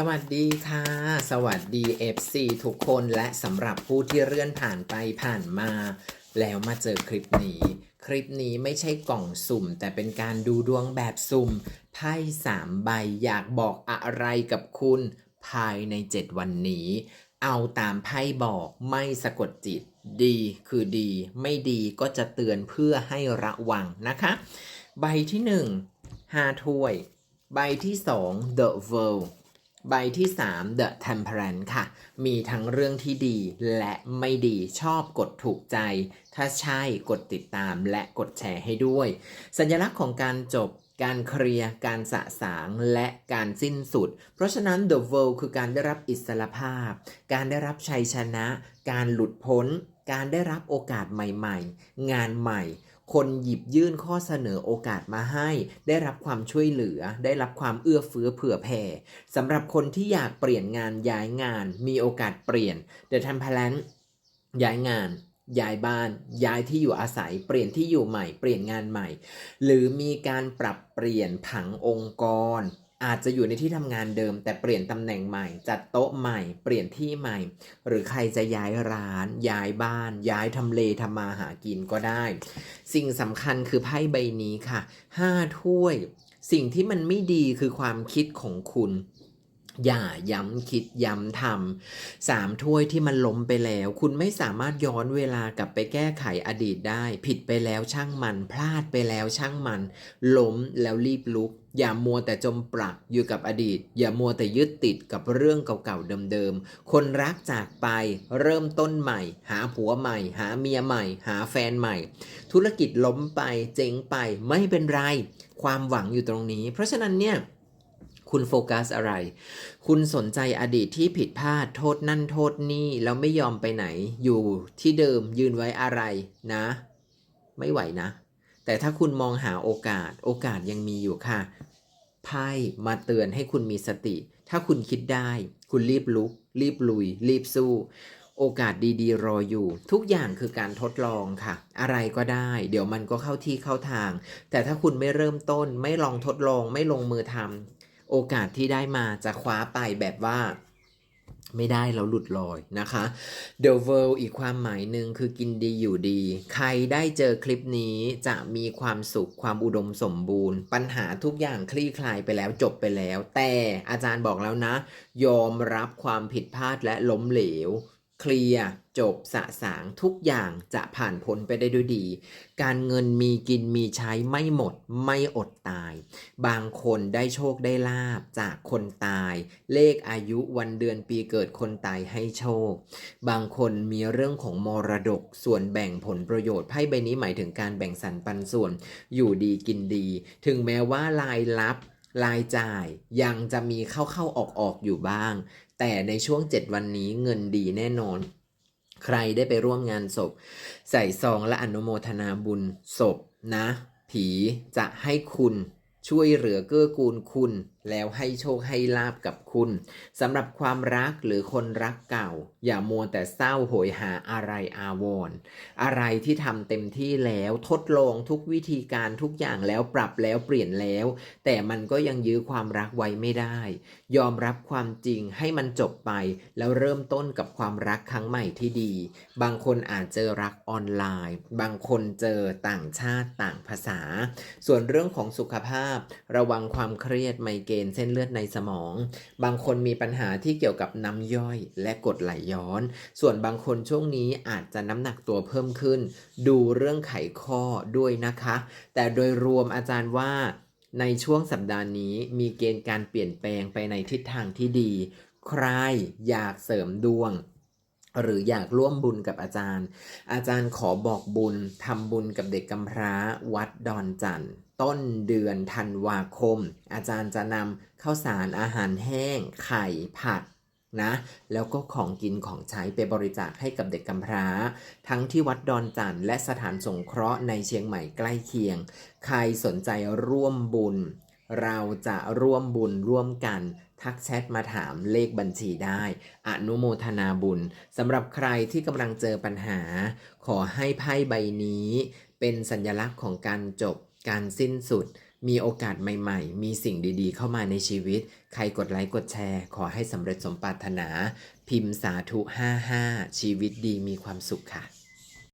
สวัสดีค่ะ สวัสดี FC ทุกคนและสำหรับผู้ที่เลื่อนผ่านไปผ่านมา แล้วมาเจอคลิปนี้ คลิปนี้ไม่ใช่กล่องสุ่ม แต่เป็นการดูดวงแบบสุ่มไพ่สามใบอยากบอกอะไรกับคุณภายใน 7 วันนี้ เอาตามไพ่บอกไม่สะกดจิต ดีคือดี ไม่ดีก็จะเตือนเพื่อให้ระวังนะคะ ใบที่ 1 5ถ้วย ใบที่ 2 The World ใบที่ 3 The Temperance ค่ะ มีทั้งเรื่องที่ดีและไม่ดีชอบกดถูกใจ ถ้าใช่กดติดตามและกดแชร์ให้ด้วย สัญลักษณ์ของการจบการเคลียร์การสะสางและการสิ้นสุด เพราะฉะนั้น The World คือการได้รับอิสรภาพ การได้รับชัยชนะ การหลุดพ้น การได้รับโอกาสใหม่ ๆ งานใหม่ คนหยิบยื่นข้อเสนอโอกาสมาให้ ได้รับความช่วยเหลือ ได้รับความเอื้อเฟื้อเผื่อแผ่สำหรับคนที่อยากเปลี่ยนงานย้ายงาน มีโอกาสเปลี่ยน เด็ดทำแพลนย้ายงานย้ายบ้าน ย้ายที่อยู่อาศัย เปลี่ยนที่อยู่ใหม่ เปลี่ยนงานใหม่ หรือมีการปรับเปลี่ยนผังองค์กร อาจจะอยู่ในที่ทำงานเดิม แต่เปลี่ยนตำแหน่งใหม่ จัดโต๊ะใหม่ เปลี่ยนที่ใหม่ หรือใครจะย้ายร้าน ย้ายบ้าน ย้ายทำเลทำมาหากินก็ได้ สิ่งสำคัญคือไพ่ใบนี้ค่ะห้าถ้วย สิ่งที่มันไม่ดีคือความคิดของคุณ อย่าย้ำคิดย้ำทำสามถ้วยที่มันล้มไปแล้ว คุณไม่สามารถย้อนเวลากลับไปแก้ไขอดีตได้ ผิดไปแล้วช่างมัน พลาดไปแล้วช่างมัน ล้มแล้วรีบลุก อย่ามัวแต่จมปลักอยู่กับอดีต อย่ามัวแต่ยึดติดกับเรื่องเก่าๆเดิมๆ คนรักจากไป เริ่มต้นใหม่ หาผัวใหม่ หาเมียใหม่ หาแฟนใหม่ ธุรกิจล้มไปเจ๊งไปไม่เป็นไร ความหวังอยู่ตรงนี้ เพราะฉะนั้นเนี่ย คุณโฟกัสอะไร คุณสนใจอดีตที่ผิดพลาดโทษนั่นโทษนี่แล้วไม่ยอมไปไหน อยู่ที่เดิมยืนไว้อะไรนะ ไม่ไหวนะ แต่ถ้าคุณมองหาโอกาส โอกาสยังมีอยู่ค่ะไพ่มาเตือนให้คุณมีสติ ถ้าคุณคิดได้ คุณรีบลุก รีบลุย รีบสู้ โอกาสดีๆ รออยู่ ทุกอย่างคือการทดลองค่ะ อะไรก็ได้ เดี๋ยวมันก็เข้าที่เข้าทาง แต่ถ้าคุณไม่เริ่มต้น ไม่ลองทดลอง ไม่ลงมือทำ โอกาสที่ได้มาจะคว้าไปแบบว่าไม่ได้เราหลุดลอยนะคะ The World อีกความหมายหนึ่งคือกินดีอยู่ดี ใครได้เจอคลิปนี้จะมีความสุขความอุดมสมบูรณ์ ปัญหาทุกอย่างคลี่คลายไปแล้วจบไปแล้ว แต่อาจารย์บอกแล้วนะ ยอมรับความผิดพลาดและล้มเหลว เคลียร์ จบสะสางทุกอย่างจะผ่านพ้นไปได้ด้วยดี การเงินมีกินมีใช้ไม่หมดไม่อดตาย บางคนได้โชคได้ลาบจากคนตาย เลขอายุวันเดือนปีเกิดคนตายให้โชค บางคนมีเรื่องของมรดกส่วนแบ่งผลประโยชน์ไพ่ใบนี้หมายถึงการแบ่งสรรปันส่วนอยู่ดีกินดี ถึงแม้ว่ารายรับรายจ่ายยังจะมีเข้าเข้าออกออกๆอยู่บ้าง แต่ในช่วง 7 วันนี้เงินดีแน่นอน ใครได้ไปร่วมงานศพ ใส่ซองและอนุโมทนาบุญศพนะ ผีจะให้คุณช่วยเหลือเกื้อกูลคุณ แล้วให้โชคให้ลาบกับคุณสำหรับความรักหรือคนรักเก่า อย่ามัวแต่เศร้าโหยหาอะไรอาวรณ์อะไรที่ทำเต็มที่แล้วทดลองทุกวิธีการทุกอย่างแล้วปรับแล้วเปลี่ยนแล้ว แต่มันก็ยังยื้อความรักไว้ไม่ได้ ยอมรับความจริงให้มันจบไป แล้วเริ่มต้นกับความรักครั้งใหม่ที่ดี บางคนอาจเจอรักออนไลน์ บางคนเจอต่างชาติต่างภาษา ส่วนเรื่องของสุขภาพ ระวังความเครียดไมเกรนเส้นเลือดในสมอง บางคนมีปัญหาที่เกี่ยวกับน้ำย่อยและกดไหลย้อน ส่วนบางคนช่วงนี้อาจจะน้ำหนักตัวเพิ่มขึ้น ดูเรื่องไขข้อด้วยนะคะ แต่โดยรวมอาจารย์ว่าในช่วงสัปดาห์นี้มีเกณฑ์การเปลี่ยนแปลงไปในทิศทางที่ดี ใครอยากเสริมดวง หรืออยากร่วมบุญกับอาจารย์ อาจารย์ขอบอกบุญทำบุญกับเด็กกำพร้าวัดดอนจันทร์ต้นเดือนธันวาคม อาจารย์จะนำข้าวสารอาหารแห้ง ไข่ผักนะแล้วก็ของกินของใช้ไปบริจาคให้กับเด็กกำพร้า ทั้งที่วัดดอนจันทร์และสถานสงเคราะห์ในเชียงใหม่ใกล้เคียง ใครสนใจร่วมบุญ เราจะร่วมบุญร่วมกัน ทักแชทมาถามเลขบัญชีได้ อนุโมทนาบุญสำหรับใครที่กำลังเจอปัญหา ขอให้ไพ่ใบนี้ เป็นสัญลักษณ์ของการจบ การสิ้นสุด มีโอกาสใหม่ๆ มีสิ่งดีๆ เข้ามาในชีวิต ใครกดไลค์กดแชร์ ขอให้สำเร็จสมปรารถนา พิมพ์สาธุ 55 ชีวิตดีมีความสุขค่ะ